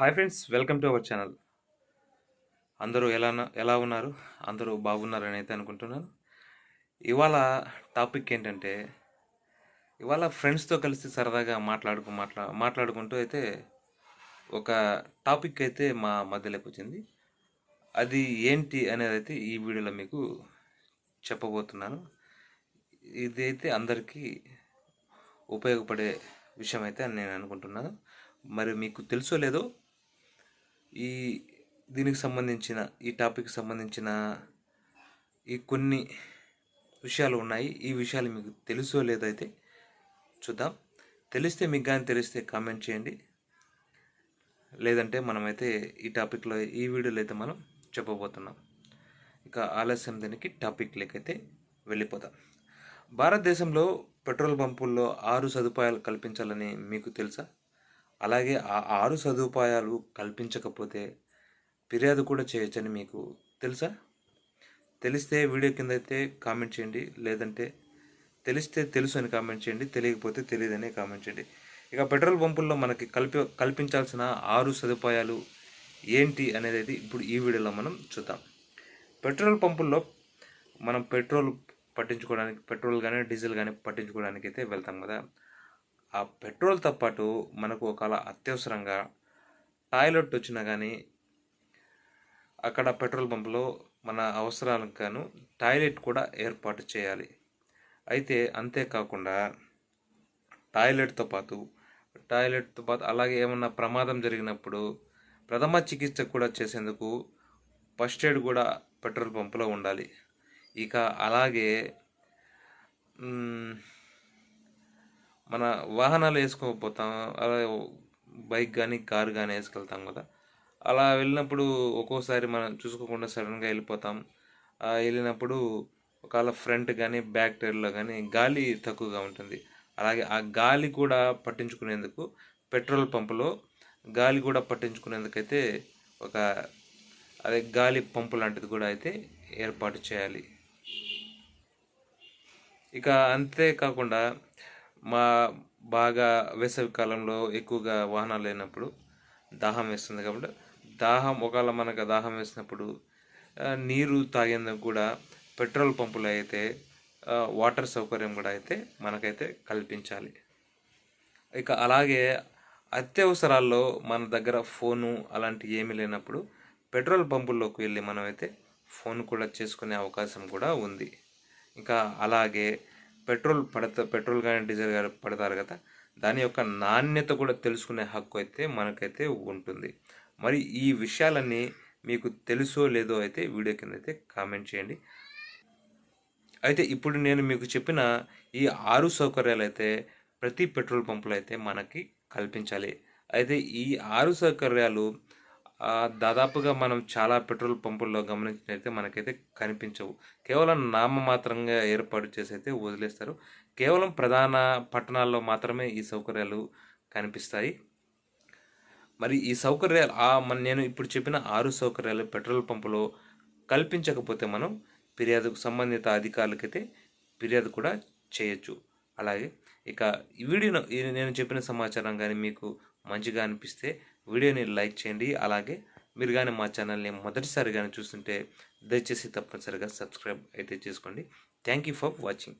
Hi friends welcome to our channel. అందరూ ఎలా ఎలా ఉన్నారు? అందరూ బాగున్నారని అయితే అనుకుంటున్నాను. ఇవాళ టాపిక్ ఏంటంటే ఇవాళ ఫ్రెండ్స్తో కలిసి సరదాగా మాట్లాడుకు మాట్లా మాట్లాడుకుంటూ అయితే ఒక టాపిక్ అయితే మా మధ్యలోకి వచ్చింది. అది ఏంటి అనేది అయితే ఈ వీడియోలో మీకు చెప్పబోతున్నాను. ఇది అయితే అందరికీ ఉపయోగపడే విషయం అయితే అని నేను అనుకుంటున్నాను. మరి మీకు తెలుసో లేదో ఈ దీనికి సంబంధించిన ఈ టాపిక్ సంబంధించిన ఈ కొన్ని విషయాలు ఉన్నాయి. ఈ విషయాలు మీకు తెలుసో లేదో అయితే చూద్దాం. తెలిస్తే మీకు కానీ తెలిస్తే కామెంట్ చేయండి. లేదంటే మనమైతే ఈ టాపిక్లో ఈ వీడియోలో అయితే మనం చెప్పబోతున్నాం. ఇక ఆలస్యం దీనికి టాపిక్ లేకైతే వెళ్ళిపోతాం భారతదేశంలో పెట్రోల్ పంపుల్లో ఆరు సదుపాయాలు కల్పించాలని మీకు తెలుసా? అలాగే ఆ ఆరు సదుపాయాలు కల్పించకపోతే ఫిర్యాదు కూడా చేయొచ్చని మీకు తెలుసా? తెలిస్తే వీడియో కింద అయితే కామెంట్ చేయండి లేదంటే తెలిస్తే తెలుసు అని కామెంట్ చేయండి తెలియకపోతే తెలియదని కామెంట్ చేయండి. ఇక పెట్రోల్ పంపుల్లో మనకి కల్పి కల్పించాల్సిన ఆరు సదుపాయాలు ఏంటి అనేది ఇప్పుడు ఈ వీడియోలో మనం చూద్దాం. పెట్రోల్ పంపుల్లో మనం పెట్రోల్ పట్టించుకోవడానికి పెట్రోల్ కానీ డీజిల్ కానీ పట్టించుకోవడానికి అయితే వెళ్తాం కదా. ఆ పెట్రోల్తో పాటు మనకు ఒకవేళ అత్యవసరంగా టాయిలెట్ వచ్చినా కానీ అక్కడ పెట్రోల్ పంపులో మన అవసరాలకు గాను టాయిలెట్ కూడా ఏర్పాటు చేయాలి. అయితే అంతేకాకుండా టాయిలెట్తో పాటు టాయిలెట్తో పాటు అలాగే ఏమన్నా ప్రమాదం జరిగినప్పుడు ప్రథమ చికిత్స కూడా చేసేందుకు ఫస్ట్ ఎయిడ్ కూడా పెట్రోల్ పంపులో ఉండాలి. ఇక అలాగే మన వాహనాలు వేసుకోకపోతాం అలా బైక్ కానీ కారు కానీ వేసుకెళ్తాం కదా. అలా వెళ్ళినప్పుడు ఒక్కోసారి మనం చూసుకోకుండా సడన్గా వెళ్ళిపోతాం. వెళ్ళినప్పుడు ఒకవేళ ఫ్రంట్ కానీ బ్యాక్ టైర్లో కానీ గాలి తక్కువగా ఉంటుంది. అలాగే ఆ గాలి కూడా పట్టించుకునేందుకు పెట్రోల్ పంపులో గాలి కూడా పట్టించుకునేందుకైతే ఒక అదే గాలి పంపు లాంటిది కూడా అయితే ఏర్పాటు చేయాలి. ఇక అంతేకాకుండా మా బాగా వేసవి కాలంలో ఎక్కువగా వాహనాలు లేనప్పుడు దాహం వేస్తుంది కాబట్టి దాహం ఒకవేళ మనకు దాహం వేసినప్పుడు నీరు తాగేందుకు కూడా పెట్రోల్ పంపులు అయితే వాటర్ సౌకర్యం కూడా అయితే మనకైతే కల్పించాలి. ఇక అలాగే అత్యవసరాల్లో మన దగ్గర ఫోను అలాంటివి ఏమీ లేనప్పుడు పెట్రోల్ పంపుల్లోకి వెళ్ళి మనమైతే ఫోన్ కూడా చేసుకునే అవకాశం కూడా ఉంది. ఇంకా అలాగే పెట్రోల్ పడతా పెట్రోల్ కానీ డీజిల్ కానీ పడతారు కదా దాని యొక్క నాణ్యత కూడా తెలుసుకునే హక్కు అయితే మనకైతే ఉంటుంది. మరి ఈ విషయాలన్నీ మీకు తెలుసో లేదో అయితే వీడియో కింద అయితే కామెంట్ చేయండి. అయితే ఇప్పుడు నేను మీకు చెప్పిన ఈ ఆరు సౌకర్యాలు అయితే ప్రతి పెట్రోల్ పంపులో అయితే మనకి కల్పించాలి. అయితే ఈ ఆరు సౌకర్యాలు దాదాపుగా మనం చాలా పెట్రోల్ పంపుల్లో గమనించినైతే మనకైతే కనిపించవు. కేవలం నామమాత్రంగా ఏర్పాటు చేసి అయితే వదిలేస్తారు. కేవలం ప్రధాన పట్టణాల్లో మాత్రమే ఈ సౌకర్యాలు కనిపిస్తాయి. మరి ఈ సౌకర్యాలు నేను ఇప్పుడు చెప్పిన ఆరు సౌకర్యాలు పెట్రోల్ పంపులో కల్పించకపోతే మనం ఫిర్యాదుకు సంబంధిత అధికారులకైతే ఫిర్యాదు కూడా చేయొచ్చు. అలాగే ఇక ఈ వీడియో నేను చెప్పిన సమాచారం కానీ మీకు మంచిగా అనిపిస్తే వీడియోని లైక్ చేయండి. అలాగే మీరు కానీ మా ఛానల్ని మొదటిసారి కానీ చూస్తుంటే దయచేసి తప్పనిసరిగా సబ్స్క్రైబ్ అయితే చేసుకోండి. Thank you for watching.